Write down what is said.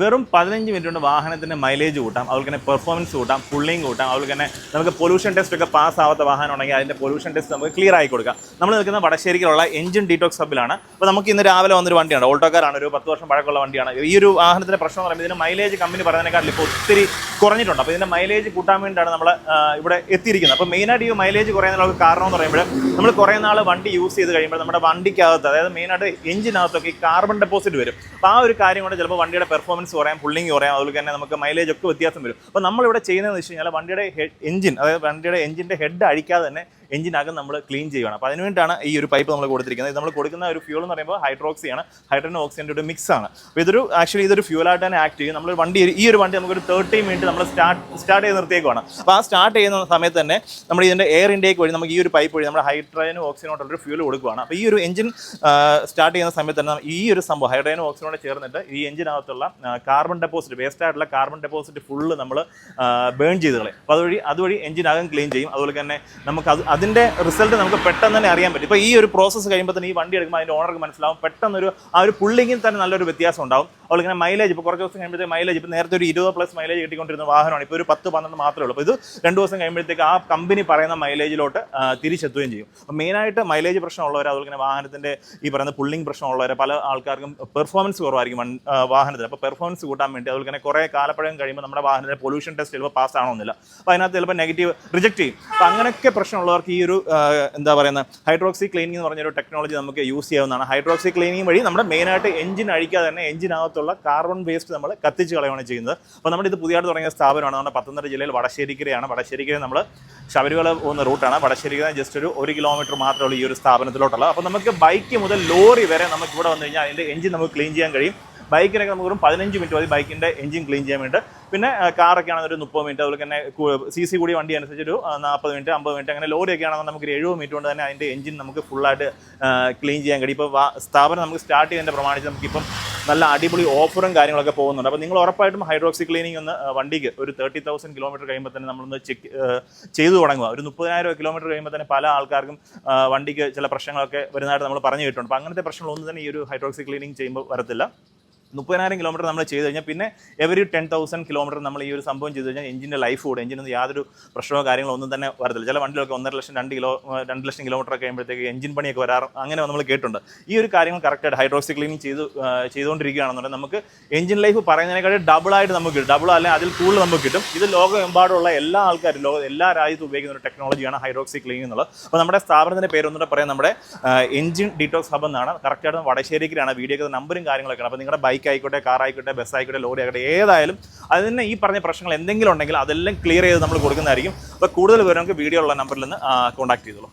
വെറും പതിനഞ്ച് മിനിറ്റ് കൊണ്ട് വാഹനത്തിന്റെ മൈലേജ് കൂട്ടാം അതുപോലെ തന്നെ പെർഫോമൻസ് കൂട്ടാം പുള്ളിങ് കൂട്ടാം അതുപോലെ തന്നെ നമുക്ക് പൊല്യൂഷൻ ടെസ്റ്റ് ഒക്കെ പാസ് ആവാത്ത വാഹനം ഉണ്ടെങ്കിൽ അതിന്റെ പൊല്യൂഷൻ ടെസ്റ്റ് നമുക്ക് ക്ലിയർ ആയി കൊടുക്കാം. നമ്മൾ നിൽക്കുന്ന വടശ്ശേരിക്കുള്ള എഞ്ചിൻ ഡീറ്റോക്സ് ഹബിലാണ് അപ്പോൾ നമുക്ക് ഇന്ന് രാവിലെ വന്നൊരു വണ്ടിയാണ് ഓൾട്ടോക്കാരാണ് ഒരു പത്ത് വർഷം പഴക്കമുള്ള വണ്ടിയാണ്. ഈ ഒരു വാഹനത്തിന്റെ പ്രശ്നം എന്ന് പറയുമ്പോൾ ഇതിന് മൈലേജ് കമ്പനി പറയുന്നതിനേക്കാൾ ഇപ്പോൾ ഒത്തിരി കുറഞ്ഞിട്ടുണ്ട്. അപ്പോൾ ഇതിന്റെ മൈലേജ് കൂട്ടാൻ വേണ്ടിയാണ് നമ്മൾ ഇവിടെ എത്തിയിരിക്കുന്നത്. അപ്പോൾ മെയിനായിട്ട് ഈ മൈലേജ് കുറയുന്നതിനുള്ള കാരണം എന്ന് പറയുമ്പോൾ നമ്മൾ കുറേ നാൾ വണ്ടി യൂസ് ചെയ്ത് കഴിയുമ്പോൾ നമ്മുടെ വണ്ടിക്കകത്ത് അതായത് മെയിനായിട്ട് എഞ്ചിനകത്തൊക്കെ ഈ കാർബൺ ഡെപ്പോസിറ്റ് വരും. അപ്പോൾ ആ ഒരു കാര്യം കൊണ്ട് ചിലപ്പോൾ വണ്ടിയുടെ പെർഫോമൻസ് കുറയാം പുള്ളിങ് കുറയാം അതുപോലെ തന്നെ നമുക്ക് മൈലേജ് ഒക്കെ വ്യത്യാസം വരും. അപ്പോൾ നമ്മളിവിടെ ചെയ്യുന്നതെന്ന് വെച്ച് കഴിഞ്ഞാൽ വണ്ടിയുടെ എഞ്ചിൻ അതായത് വണ്ടിയുടെ എഞ്ചിന്റെ ഹെഡ് അഴിക്കാതെ തന്നെ എഞ്ചിനകം നമ്മൾ ക്ലീൻ ചെയ്യുകയാണ് അപ്പോൾ അതിനുവേണ്ടിയാണ് ഈ ഒരു പൈപ്പ് നമ്മൾ കൊടുത്തിരിക്കുന്നത്. ഇത് നമ്മൾ കൊടുക്കുന്ന ഒരു ഫ്യൂൾ എന്ന് പറയുമ്പോൾ ഹൈഡ്രോക്സിയാണ് ഹൈഡ്രജൻ ഓക്സിജന്റെ ഒരു മിക്സ് ആണ്. അപ്പോൾ ഇതൊരു ആക്ച്വലി ഇതൊരു ഫ്യൂലായിട്ട് തന്നെ ആക്ട് ചെയ്യും. നമ്മൾ വണ്ടി ഈ ഒരു വണ്ടി നമുക്കൊരു തേർട്ടി മിനിറ്റ് നമ്മൾ സ്റ്റാർട്ട് സ്റ്റാർട്ട് ചെയ്ത് നിർത്തിയേക്കുവാണ്. അപ്പോൾ ആ സ്റ്റാർട്ട് ചെയ്യുന്ന സമയത്ത് തന്നെ നമ്മൾ ഇതിന്റെ എയർ ഇൻടേക്ക് വഴി നമുക്ക് ഈ ഒരു പൈപ്പ് വഴി നമ്മുടെ ഹൈഡ്രജനും ഓക്സിജനോട്ടുള്ളൊരു ഫ്യൂൽ കൊടുക്കുകയാണ് അപ്പോൾ ഈ ഒരു എഞ്ചിൻ സ്റ്റാർട്ട് ചെയ്യുന്ന സമയത്ത് തന്നെ ഈ ഒരു സംഭവം ഹൈഡ്രജനും ഓക്സിജനോട് ചേർന്നിട്ട് ഈ എഞ്ചിനകത്തുള്ള കാർബൺ ഡെപ്പോസിറ്റ് വേസ്റ്റ് ആയിട്ടുള്ള കാർബൺ ഡെപ്പോസിറ്റ് ഫുള്ള് നമ്മൾ ബേൺ ചെയ്ത് കളയും. അപ്പോൾ അതുവഴി അതുവഴി എഞ്ചിനകം ക്ലീൻ ചെയ്യും. അതുപോലെ തന്നെ നമുക്ക് അത് അതിന്റെ റിസൾട്ട് നമുക്ക് പെട്ടെന്ന് തന്നെ അറിയാൻ പറ്റും. ഇപ്പോൾ ഈ ഒരു പ്രോസസ്സ് കഴിയുമ്പോൾ തന്നെ ഈ വണ്ടി എടുക്കുമ്പോൾ അതിന്റെ ഓണർക്ക് മനസ്സിലാവും. പെട്ടെന്നൊരു ആ ഒരു പുള്ളിങ്ങിൽ തന്നെ നല്ലൊരു വ്യത്യാസം ഉണ്ടാവും. അതുപോലെ ഇങ്ങനെ മൈലേജ് ഇപ്പോൾ കുറച്ച് ദിവസം കഴിയുമ്പോഴത്തേക്ക് മൈലേജ് ഇപ്പോൾ നേരത്തെ ഒരു ഇരുപത് പ്ലസ് മൈലേജ് കിട്ടിക്കൊണ്ടിരുന്ന വാഹനമാണ്. ഇപ്പോൾ ഒരു പത്ത് പന്ത്രണ്ട് മാത്രമേ ഉള്ളൂ. അപ്പോൾ ഇത് രണ്ട് ദിവസം കഴിയുമ്പോഴത്തേക്ക് ആ കമ്പനി പറയുന്ന മൈലേജിലോട്ട് തിരിച്ചെത്തുകയും ചെയ്യും. അപ്പോൾ മെയിനായിട്ട് മൈലേജ് പ്രശ്നമുള്ളവർ അതുപോലെ തന്നെ വാഹനത്തിന്റെ ഈ പറയുന്ന പുള്ളിങ് പ്രശ്നമുള്ളവർ പല ആൾക്കാർക്കും പെർഫോമൻസ് കുറവായിരിക്കും വാഹനത്തിൽ അപ്പോൾ പെർഫോമൻസ് കൂട്ടാൻ വേണ്ടി അതുപോലെ തന്നെ കുറേ കാലപ്പഴം കഴിയുമ്പോൾ നമ്മുടെ വാഹനത്തിന്റെ പൊല്യൂഷൻ ടെസ്റ്റ് ചിലപ്പോൾ പാസ് ആണോന്നില്ല അപ്പോൾ അതിനകത്ത് ചിലപ്പോൾ നെഗറ്റീവ് റിജക്ട് ചെയ്യും. അപ്പോൾ അങ്ങനെയൊക്കെ പ്രശ്നമുള്ളവർക്ക് ഈ ഒരു എന്താ പറയുന്നത് ഹൈഡ്രോക്സി ക്ലീനിങ് എന്ന് പറഞ്ഞൊരു ടെക്നോളജി നമുക്ക് യൂസ് ചെയ്യാവുന്നതാണ്. ഹൈഡ്രോക്സി ക്ലീനിങ് വഴി നമ്മുടെ മെയിനായിട്ട് എഞ്ചിൻ അഴിക്കാതെ തന്നെ എഞ്ചിനകത്തുള്ള കാർബൺ വേസ്റ്റ് നമ്മൾ കത്തിച്ച് കളയുകയാണ് ചെയ്യുന്നത്. അപ്പോൾ നമ്മുടെ ഇത് പുതിയതായിട്ട് തുടങ്ങിയ സ്ഥാപനമാണ്. നമ്മുടെ പത്തനംതിട്ട ജില്ലയിൽ വടശ്ശേരിക്കരയാണ്. വടശ്ശേരിക്കര നമ്മൾ ശബരിമല പോകുന്ന റൂട്ടാണ് വടശ്ശേരിക്കര ജസ്റ്റ് ഒരു ഒരു കിലോമീറ്റർ മാത്രമേ ഉള്ളൂ ഈ ഒരു സ്ഥാപനത്തിലോട്ടുള്ളത്. അപ്പോൾ നമുക്ക് ബൈക്ക് മുതൽ ലോറി വരെ നമുക്ക് ഇവിടെ വന്നു കഴിഞ്ഞാൽ അതിന്റെ എഞ്ചിൻ നമുക്ക് ക്ലീൻ ചെയ്യാൻ കഴിയും. ബൈക്കിനൊക്കെ നമുക്ക് വെറും പതിനഞ്ച് മിനിറ്റ് മതി ബൈക്കിന്റെ എഞ്ചിൻ ക്ലീൻ ചെയ്യാൻ വേണ്ടി പിന്നെ കാറൊക്കെ ആണെങ്കിൽ ഒരു മുപ്പത് മിനിറ്റ് അതുപോലെ തന്നെ സി സി കൂടി വണ്ടി അനുസരിച്ച് ഒരു നാൽപ്പത് മിനിറ്റ് അമ്പത് മിനിറ്റ് അങ്ങനെ ലോറിയൊക്കെ ആണെങ്കിൽ നമുക്ക് ഒരു എഴുപത് മിനിറ്റ് കൊണ്ട് തന്നെ അതിന്റെ എഞ്ചിൻ നമുക്ക് ഫുള്ളായിട്ട് ക്ലീൻ ചെയ്യാൻ കഴിയും. ഇപ്പോൾ സ്ഥാപനം നമുക്ക് സ്റ്റാർട്ട് ചെയ്യുന്നതിന്റെ പ്രമാണിച്ച് നമുക്കിപ്പം നല്ല അടിപൊളി ഓഫറും കാര്യങ്ങളൊക്കെ പോകുന്നുണ്ട്. അപ്പോൾ നിങ്ങൾ ഉറപ്പായിട്ടും ഹൈഡ്രോക്സി ക്ലീനിങ് ഒന്ന് വണ്ടിക്ക് ഒരു തേർട്ടി തൗസൻഡ് കിലോമീറ്റർ കഴിയുമ്പോൾ തന്നെ നമ്മളൊന്ന് ചെക്ക് ചെയ്തു തുടങ്ങുക. ഒരു മുപ്പതിനായിരം കിലോമീറ്റർ കഴിയുമ്പോൾ തന്നെ പല ആൾക്കാർക്കും വണ്ടിക്ക് ചില പ്രശ്നങ്ങളൊക്കെ വരുന്നതായിട്ട് നമ്മൾ പറഞ്ഞു കേട്ടിട്ടുണ്ട്. അപ്പോൾ അങ്ങനത്തെ പ്രശ്നങ്ങളൊന്നും തന്നെ ഈ ഒരു ഹൈഡ്രോക്സി ക്ലീനിങ് ചെയ്യുമ്പോൾ വരത്തില്ല. മുപ്പതിനായിരം കിലോമീറ്റർ നമ്മൾ ചെയ്ത് കഴിഞ്ഞാൽ പിന്നെ എവറി ടെൻ തൗസൻഡ് കിലോമീറ്റർ നമ്മൾ ഈ ഒരു സംഭവം ചെയ്ത് കഴിഞ്ഞാൽ എഞ്ചിന്റെ ലൈഫ് കൂടെ എഞ്ചിനൊന്നും യാതൊരു പ്രശ്നമോ കാര്യങ്ങളോ ഒന്നും തന്നെ വരത്തില്ല. ചില വണ്ടികളൊക്കെ ഒന്നര ലക്ഷം രണ്ട് കിലോ രണ്ട് ലക്ഷം കിലോമീറ്റർ ഒക്കെ കഴിയുമ്പോഴത്തേക്ക് എഞ്ചിൻ പണിയൊക്കെ വരാറ് അങ്ങനെ നമ്മൾ കേട്ടിട്ടുണ്ട്. ഈ ഒരു കാര്യങ്ങൾ കറക്റ്റായിട്ട് ഹൈഡ്രോക്സി ക്ലീനിങ് ചെയ്ത് ചെയ്തുകൊണ്ടിരിക്കുകയാണെന്നുണ്ടെങ്കിൽ നമുക്ക് എഞ്ചിൻ ലൈഫ് പറയുന്നതിനേക്കാൾ ഡബിളായിട്ട് നമുക്ക് കിട്ടും. ഡബിൾ അല്ലെങ്കിൽ അതിൽ കൂടുതൽ നമുക്ക് കിട്ടും. ഇത് ലോകമെമ്പാടുള്ള എല്ലാ ആൾക്കാരും ലോക എല്ലാ രാജ്യത്തും ഉപയോഗിക്കുന്ന ഒരു ടെക്നോളജിയാണ് ഹൈഡ്രോക്സി ക്ലീനിങ് എന്നുള്ളത്. അപ്പോൾ നമ്മുടെ സ്ഥാപനത്തിന്റെ പേര് ഒന്നുകൂടെ പറയാം. നമ്മുടെ എഞ്ചിൻ ഡീറ്റോക്സ് ഹബ് എന്നാണ്. കറക്റ്റായിട്ട് വടശ്ശേരിക്കാണ് വീഡിയോ നമ്പറും കാര്യങ്ങളൊക്കെയാണ്. അപ്പോൾ നിങ്ങളുടെ ബൈക്ക് ആയിക്കോട്ടെ കാർ ആയിക്കോട്ടെ ബസ് ആയിക്കോട്ടെ ലോറി ആയിക്കോട്ടെ ഏതായാലും അതിന് ഈ പറഞ്ഞ പ്രശ്നങ്ങൾ എന്തെങ്കിലും ഉണ്ടെങ്കിൽ അതെല്ലാം ക്ലിയർ ചെയ്ത് നമ്മൾ കൊടുക്കുന്നതായിരിക്കും. അപ്പോൾ കൂടുതൽ വിവരങ്ങൾക്ക് വീഡിയോ ഉള്ള നമ്പറിൽ നിന്ന് കോൺടാക്ട് ചെയ്തോളൂ.